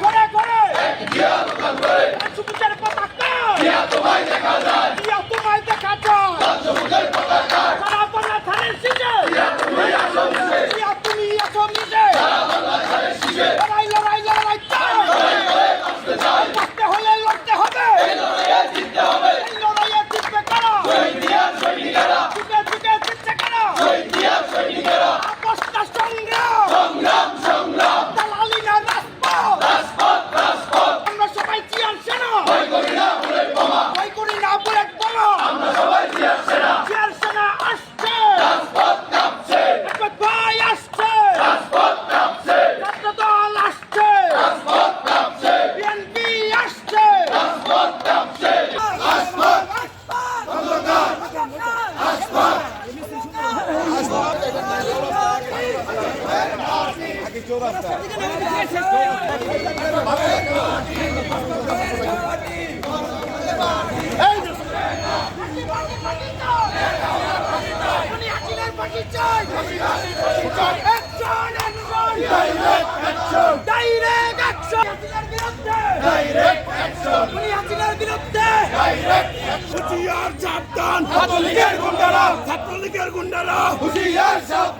ঘরে ঘরে। চৌরাস্তা ডাইরেক্ট অ্যাকশন ডাইরেক্ট বিরুদ্ধে ডাইরেক্ট অ্যাকশন হুঁশিয়ার সাবধান। ছাত্রলীগের গুন্ডারা ছাত্রলীগের গুন্ডারা। হুঁশিয়ার সাবধান।